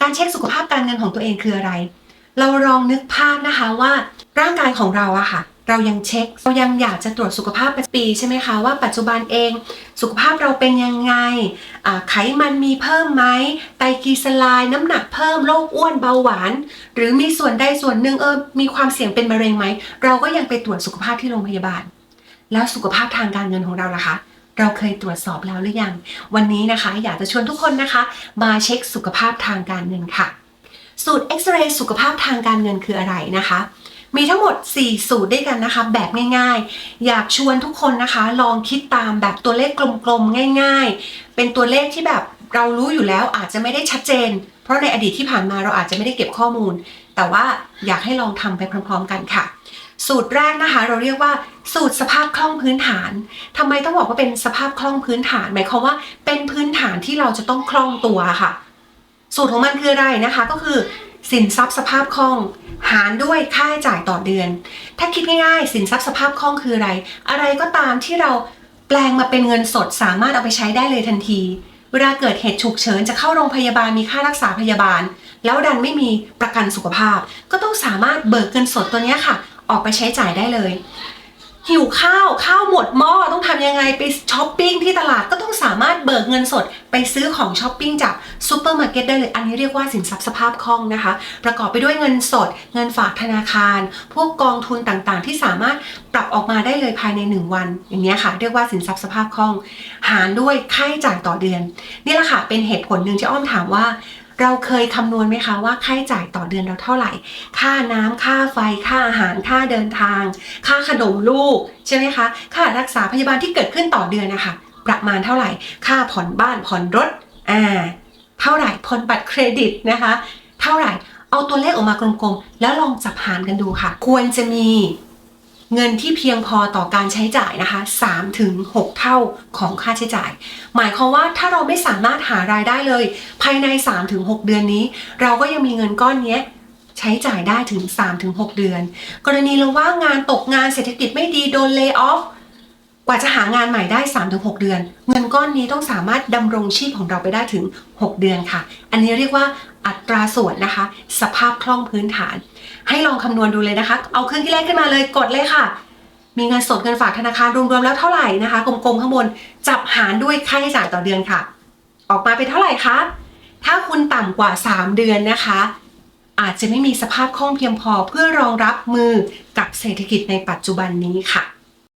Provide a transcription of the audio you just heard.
การเช็คสุขภาพการเงินของตัวเองคืออะไร เราลองนึกภาพนะคะว่าร่างกายของเราอะค่ะ เรายังเช็ค เรายังอยากจะตรวจสุขภาพประจำปีใช่ไหมคะว่าปัจจุบันเองสุขภาพเราเป็นยังไง ไขมันมีเพิ่มไหม ไตรกลีเซอไรด์น้ำหนักเพิ่ม โรคอ้วนเบาหวาน หรือมีส่วนใดส่วนหนึ่งเออ มีความเสี่ยงเป็นมะเร็งไหม เราก็ยังไปตรวจสุขภาพที่โรงพยาบาล แล้วสุขภาพทางการเงินของเราล่ะคะ เราเคยตรวจสอบแล้วหรือยัง วันนี้นะคะ อยากจะชวนทุกคนนะคะ มาเช็คสุขภาพทางการเงินค่ะ สูตรเอ็กซเรย์สุขภาพทางการเงินคืออะไรนะคะมีทั้งหมด 4 สูตรด้วยกันนะคะ แบบง่ายๆ อยากชวนทุกคนนะคะ ลองคิดตามแบบตัวเลขกลมๆ ง่ายๆ เป็นตัวเลขที่แบบเรารู้อยู่แล้วอาจจะไม่ได้ชัดเจน เพราะในอดีตที่ผ่านมาเราอาจจะไม่ได้เก็บข้อมูล แต่ว่าอยากให้ลองทำไปพร้อมๆ กันค่ะ สูตรแรกนะคะเราเรียกว่าสูตรสภาพคล่องพื้นฐานทำไมต้องบอกว่าเป็นสภาพคล่องพื้นฐาน หมายความว่าเป็นพื้นฐานที่เราจะต้องคล่องตัวค่ะ สูตรของมันคืออะไรนะคะก็คือ สินทรัพย์สภาพคล่อง หารด้วยค่าใช้จ่ายต่อเดือน ถ้าคิดง่ายๆ สินทรัพย์สภาพคล่องคืออะไร อะไรก็ตามที่เราแปลงมาเป็นเงินสดสามารถเอาไปใช้ได้เลยทันที เวลาเกิดเหตุฉุกเฉินจะเข้าโรงพยาบาลมีค่ารักษาพยาบาล แล้วดันไม่มีประกันสุขภาพ ก็ต้องสามารถเบิกเงินสดตัวนี้ค่ะ ออกไปใช้จ่ายได้เลย หิวข้าวข้าวหมดหม้อต้องทำยังไงไปช้อปปิ้งที่ตลาดก็ต้องสามารถเบิกเงินสด ไปซื้อของช้อปปิ้งจากซูเปอร์มาร์เก็ตได้เลย อันนี้เรียกว่าสินทรัพย์สภาพคล่องนะคะ ประกอบไปด้วยเงินสด เงินฝากธนาคาร พวกกองทุนต่างๆ ที่สามารถปรับออกมาได้เลยภายใน 1 วัน อย่างนี้ค่ะ เรียกว่าสินทรัพย์สภาพคล่อง หารด้วยค่าใช้จ่ายต่อเดือน นี่แหละค่ะเป็นเหตุผลหนึ่งที่อ้อมถามว่า เราเคยคำนวณไหมคะว่าค่าใช้จ่ายต่อเดือนเราเท่าไหร่ ค่าน้ำค่าไฟ ค่าอาหาร ค่าเดินทาง ค่าขนมลูกใช่ไหมคะ ค่ารักษาพยาบาลที่เกิดขึ้นต่อเดือนนะคะประมาณเท่าไหร่ ค่าผ่อนบ้านผ่อนรถ อ่า เท่าไหร่ผ่อนบัตรเครดิตนะคะ เท่าไหร่ เอาตัวเลขออกมากลมๆ แล้วลองจับหารกันดูค่ะ ควรจะมี เงินที่เพียงพอต่อการใช้จ่ายนะคะ3ถึง6เท่าของค่าใช้จ่าย หมายความว่าถ้าเราไม่สามารถหารายได้เลย ภายใน3-6เดือนนี้ เราก็ยังมีเงินก้อนนี้ใช้จ่ายได้ถึง 3-6 เดือน กรณีเราว่างงานตกงานเศรษฐกิจไม่ดีโดนเล y o อ f กว่าจะหางานใหม่ได้ 3-6 เดือน เงินก้อนนี้ต้องสามารถดำรงชีพของเราไปได้ถึง 6 เดือนค่ะ อันนี้เรียกว่าอัตราส่วนนะคะ สภาพคล่องพื้นฐาน ให้ลองคำนวณดูเลยนะคะ เอาเครื่องคิดเลขขึ้นมาเลยกดเลยค่ะ มีเงินสดเงินฝากธนาคารรวมๆแล้วเท่าไหร่นะคะกลมๆข้างบนจับหารด้วยค่าใช้จ่ายต่อเดือนค่ะ ออกมาเป็นเท่าไหร่คะถ้าคุณต่ำกว่า 3 เดือนนะคะ อาจจะไม่มีสภาพคล่องเพียงพอเพื่อรองรับมือกับเศรษฐกิจในปัจจุบันนี้ค่ะ